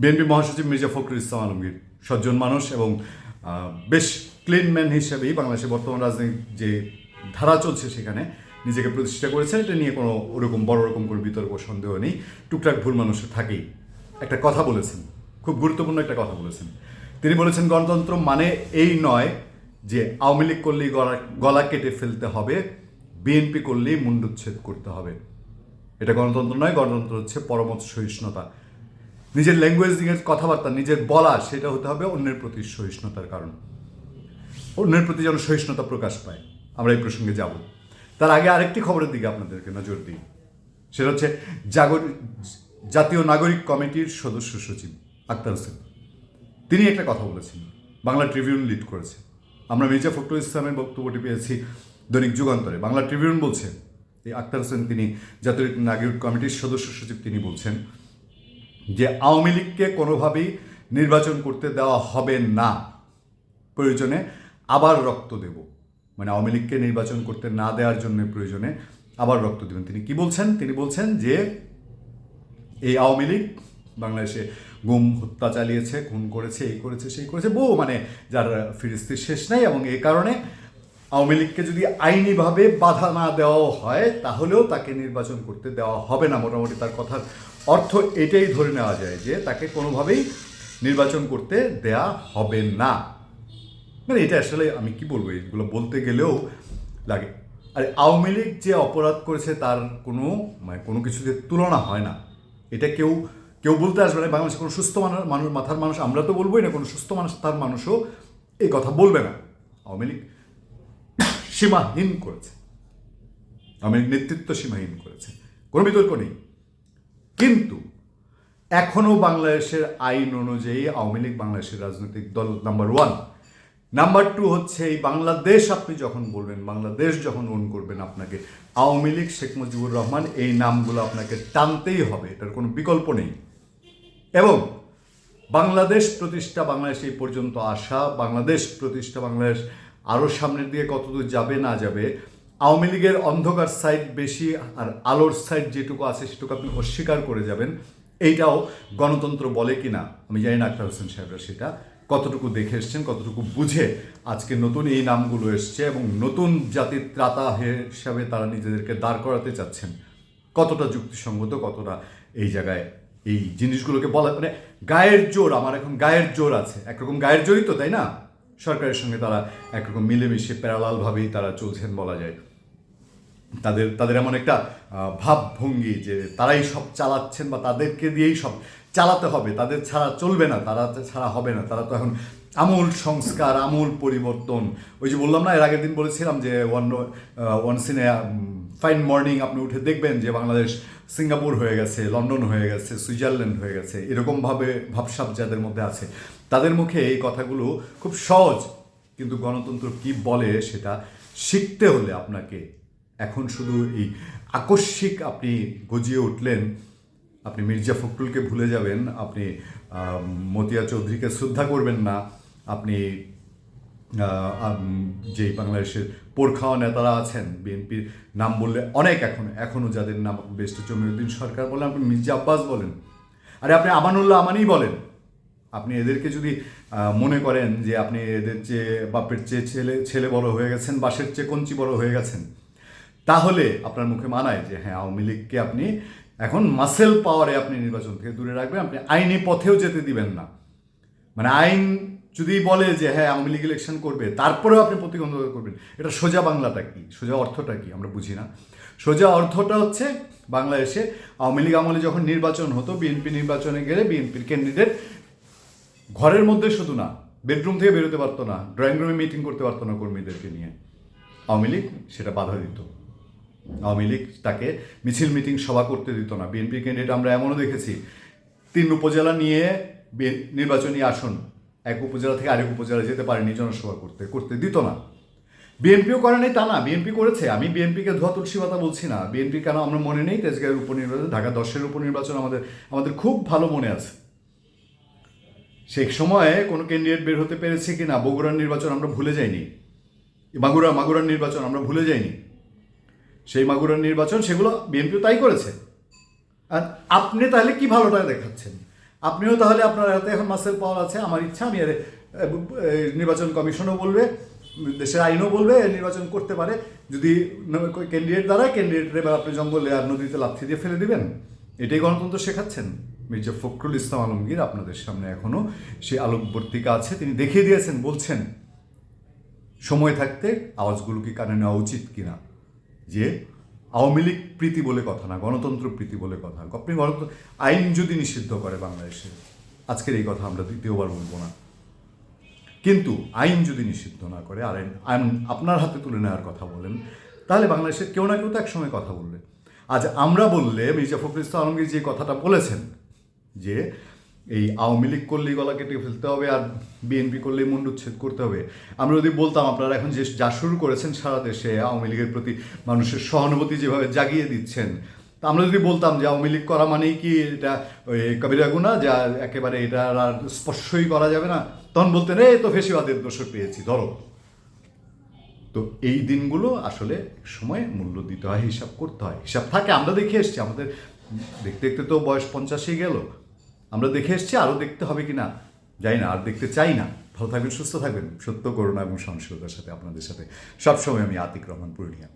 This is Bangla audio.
বিএনপি মহাসচিব মির্জা ফখরুল ইসলাম আলমগীর, সজ্জন মানুষ এবং বেশ ক্লিন ম্যান হিসেবেই বাংলাদেশের বর্তমান রাজনীতির যে ধারা চলছে সেখানে নিজেকে প্রতিষ্ঠা করেছেন। এটা নিয়ে কোনো ওরকম বড় রকম কোনো বিতর্ক সন্দেহ নেই। টুকটাক ভুল মানুষ থাকেই। একটা কথা বলেছেন, খুব গুরুত্বপূর্ণ একটা কথা বলেছেন। তিনি বলেছেন, গণতন্ত্র মানে এই নয় যে আওয়ামী লীগ করলেই গলা গলা কেটে ফেলতে হবে বিএনপি করলেই মুন্ডুচ্ছেদ করতে হবে। এটা গণতন্ত্র নয়, গণতন্ত্র হচ্ছে পরমত সহিষ্ণুতা। নিজের ল্যাঙ্গুয়েজ নিজের কথাবার্তা, নিজের বলা, সেটা হতে হবে অন্যের প্রতি সহিষ্ণুতার কারণ। অন্যের প্রতি যেন সহিষ্ণুতা প্রকাশ পায়। আমরা এই প্রসঙ্গে যাব। তার আগে আরেকটি খবরের দিকে আপনাদেরকে নজর দিই। সেটা হচ্ছে জাতীয় নাগরিক কমিটির সদস্য সচিব আক্তার হোসেন। তিনি একটা কথা বলেছেন। বাংলা ট্রিবিউন লিড করেছে। আমরা মির্জা ফখরুল ইসলামের বক্তব্যটি পেয়েছি দৈনিক যুগান্তরে। বাংলা ট্রিবিউন বলছে, এই আক্তার হোসেন তিনি জাতীয় নাগরিক কমিটির সদস্য সচিব তিনি বলছেন যে আওয়ামী লীগকে কোনোভাবেই নির্বাচন করতে দেওয়া হবে না। প্রয়োজনে আবার রক্ত দেব। মানে আওয়ামী লীগকে নির্বাচন করতে না দেওয়ার জন্য প্রয়োজনে আবার রক্ত দেবেন। তিনি কি বলছেন? তিনি বলছেন যে এই আওয়ামী লীগ বাংলাদেশে গুম, হত্যা চালিয়েছে, খুন করেছে, এই করেছে, সেই করেছে বহু মানে যার ফিরিস্তির শেষ নাই এবং এই কারণে আওয়ামী লীগকে যদি আইনিভাবে বাধা না দেওয়া হয়, তাহলেও তাকে নির্বাচন করতে দেওয়া হবে না। মোটামুটি তার কথার অর্থ এটাই ধরে নেওয়া যায় যে তাকে কোনোভাবেই নির্বাচন করতে দেয়া হবে না। মানে এটা আসলে আমি কি বলব? এগুলো বলতে গেলেও লাগে। আর আওয়ামী লীগ যে অপরাধ করেছে তার কোনো মানে কোনো কিছুতে তুলনা হয় না। এটা কেউ কেউ বলতে আসবে না, বাংলাদেশে কোনো সুস্থ মানুষ মানুষ, মাথার মানুষ, আমরা তো বলবোই না, কোনো সুস্থ মানুষ, তার মানুষও এই কথা বলবে না। আওয়ামী লীগ সীমাহীন করেছে। আওয়ামী লীগ নেতৃত্ব সীমাহীন করেছে। কোনো বিতর্ক নেই। কিন্তু এখনও বাংলাদেশের আইন অনুযায়ী আওয়ামী লীগ বাংলাদেশের রাজনৈতিক দল নাম্বার ওয়ান নাম্বার টু হচ্ছে এই বাংলাদেশ আপনি যখন বলবেন, বাংলাদেশ যখন ওন করবেন আপনাকে, আওয়ামী লীগ, শেখ মুজিবুর রহমান, এই নামগুলো আপনাকে টানতেই হবে, এটার কোনো বিকল্প নেই। এবং বাংলাদেশ প্রতিষ্ঠা, বাংলাদেশ এই পর্যন্ত আসা, বাংলাদেশ প্রতিষ্ঠা, বাংলাদেশ আরও সামনের দিকে কতদূর যাবে, না যাবে আওয়ামী লীগের অন্ধকার সাইড বেশি আর আলোর সাইড যেটুকু আছে সেটুকু আপনি অস্বীকার করে যাবেন, এইটাও গণতন্ত্র বলে কি না আমি জানি না আক্তার হোসেন সাহেবরা সেটা, কতটুকু দেখে এসছেন, কতটুকু বুঝে আজকে নতুন এই নামগুলো এসছে এবং নতুন জাতির ত্রাতা হিসাবে তারা নিজেদেরকে দাঁড় করাতে চাচ্ছেন। কতটা যুক্তিসঙ্গত, কতটা এই জায়গায় এই জিনিসগুলোকে বলা মানে গায়ের জোর, আমার এখন গায়ের জোর আছে, একরকম গায়ের জোরই তো, তাই না? সরকারের সঙ্গে তারা একরকম মিলেমিশে প্যারালালভাবেই তারা চলছেন বলা যায়। তাদের তাদের এমন একটা ভাবভঙ্গি যে তারাই সব চালাচ্ছেন বা তাদেরকে দিয়েই সব চালাতে হবে। তাদের ছাড়া চলবে না, তারা ছাড়া হবে না। তারা তো এখন আমূল সংস্কার, আমূল পরিবর্তন। ওই যে বললাম না, এর আগের দিন বলেছিলাম যে ওয়ান ওয়ান সিনে ফাইন মর্নিং আপনি উঠে দেখবেন যে বাংলাদেশ সিঙ্গাপুর হয়ে গেছে, লন্ডন হয়ে গেছে, সুইজারল্যান্ড হয়ে গেছে, এরকমভাবে ভাবসাব যাদের মধ্যে আছে, তাদের মুখে এই কথাগুলো খুব সহজ, কিন্তু গণতন্ত্র কি বলে সেটা শিখতে হলে আপনাকে। এখন শুধু এই আকস্মিক আপনি গজিয়ে উঠলেন, আপনি মির্জা ফখরুলকে ভুলে যাবেন, আপনি মতিয়া চৌধুরীকে শ্রদ্ধা করবেন না আপনি যেই বাংলাদেশের পোরখাওয়া নেতারা আছেন, বিএনপির নাম বললে অনেক এখন এখনও যাদের নাম বেস্ট জমিউদ্দিন সরকার বলেন, আপনি মির্জা আব্বাস বলেন। আরে আপনি আমানুল্লাহ আমানই বলেন। আপনি এদেরকে যদি মনে করেন যে আপনি এদের চেয়ে বাপের চেয়ে ছেলে ছেলে বড় হয়ে গেছেন, বাসের চেয়ে কঞ্চি বড় হয়ে গেছেন, তাহলে আপনার মুখে মানায় যে হ্যাঁ আওয়ামী লীগকে আপনি এখন মাসেল পাওয়ারে আপনি নির্বাচন থেকে দূরে রাখবেন, আপনি আইনি পথেও যেতে দিবেন না। মানে আইন যদি বলে যে হ্যাঁ আওয়ামী লীগ ইলেকশন করবে, তারপরেও আপনি প্রতিবন্ধকতা করবেন। এটা সোজা বাংলাটা কি? সোজা অর্থটা কি? আমরা বুঝি না। সোজা অর্থটা হচ্ছে বাংলাদেশে আওয়ামী লীগ আমলে যখন নির্বাচন হতো, বিএনপি নির্বাচনে গেলে বিএনপির ক্যান্ডিডেট ঘরের মধ্যে শুধু না বেডরুম থেকে বেরোতে পারতো না ড্রয়িং রুমে মিটিং করতে পারতো না কর্মীদেরকে নিয়ে। আওয়ামী লীগ সেটা বাধা দিত। আওয়ামী লীগ তাকে মিছিল মিটিং সভা করতে দিত না। বিএনপি ক্যান্ডিডেট আমরা এমনও দেখেছি। তিন উপজেলা নিয়ে নির্বাচনী আসন এক উপজেলা থেকে আরেক উপজেলা যেতে পারেনি জনসভা করতে করতে দিত না। বিএনপিও করে নাই তা না, বিএনপি করেছে। আমি বিএনপিকে ধোয়া তুলসী পাতা বলছি না। বিএনপি কেন আমরা মনে নেই? তেজগাঁয়ের উপনির্বাচন, ঢাকা দশের উপনির্বাচন আমাদের আমাদের খুব ভালো মনে আছে। সেই সময়ে কোনো ক্যান্ডিডেট বের হতে পেরেছে কি না বগুড়ার নির্বাচন আমরা ভুলে যাইনি। মাগুরা, মাগুরার নির্বাচন আমরা ভুলে যাইনি। সেই মাগুরার নির্বাচন, সেগুলো বিএনপিও তাই করেছে। আর আপনি তাহলে কি ভালোটা দেখাচ্ছেন? আপনিও তাহলে আপনার হাতে এখন মাসেল পাওয়ার আছে আমার ইচ্ছা আমি এ, নির্বাচন কমিশনও বলবে দেশের আইনও বলবে নির্বাচন করতে পারে। যদি ক্যান্ডিডেট দ্বারা ক্যান্ডিডেটের এবার আপনি জঙ্গলে আর নদীতে লাথি দিয়ে ফেলে দিবেন। এটাই গণতন্ত্র শেখাচ্ছেন। মির্জা ফখরুল ইসলাম আলমগীর আপনাদের সামনে এখনও সেই আলোকবর্তিকা আছে তিনি দেখিয়ে দিয়েছেন বলছেন সময় থাকতে আওয়াজগুলোকে কানে নেওয়া উচিত কিনা? যে আওয়ামী লীগ প্রীতি বলে কথা না, গণতন্ত্র প্রীতি বলে কথা। আপনি গণতন্ত্র আইন যদি নিষিদ্ধ করে বাংলাদেশে, আজকের এই কথা আমরা দ্বিতীয়বার বলব না। কিন্তু আইন যদি নিষিদ্ধ না করে, আর আইন আপনার হাতে তুলে নেওয়ার কথা বলেন, তাহলে বাংলাদেশের কেউ না কেউ তো একসময় কথা বলবে। আজ আমরা বললে মির্জা ফখরুল ইসলাম আলমগীর যে কথাটা বলেছেন, যে এই আওয়ামী লীগ করলেই গলা কেটে ফেলতে হবে আর বিএনপি করলেই মুন্ডুচ্ছেদ করতে হবে। আমরা যদি বলতাম, আপনারা এখন যে যা শুরু করেছেন সারা দেশে আওয়ামী লীগের প্রতি মানুষের সহানুভূতি যেভাবে জাগিয়ে দিচ্ছেন, তা আমরা যদি বলতাম যে আওয়ামী লীগ করা মানেই কি এটা কবিরা গুণা যা একেবারে এটা আর স্পর্শই করা যাবে না? তখন বলতেন, এই তো ফেসিবাদের দোষ পেয়েছি, ধরো। তো এই দিনগুলো আসলে সময় মূল্য দিতে হয়, হিসাব করতে হয়। হিসাব থাকে, আমরা দেখে এসছি, আমাদের দেখতে দেখতে তো বয়স পঞ্চাশেই গেল। আমরা দেখে এসছি আরও দেখতে হবে কি না যাই না, আর দেখতে চাই না। ভালো থাকবেন, সুস্থ থাকবেন। সত্য, করুণা এবং সহনশীলতার সাথে আপনাদের সাথে। সবসময় আমি আতিক রহমান পূর্ণিয়া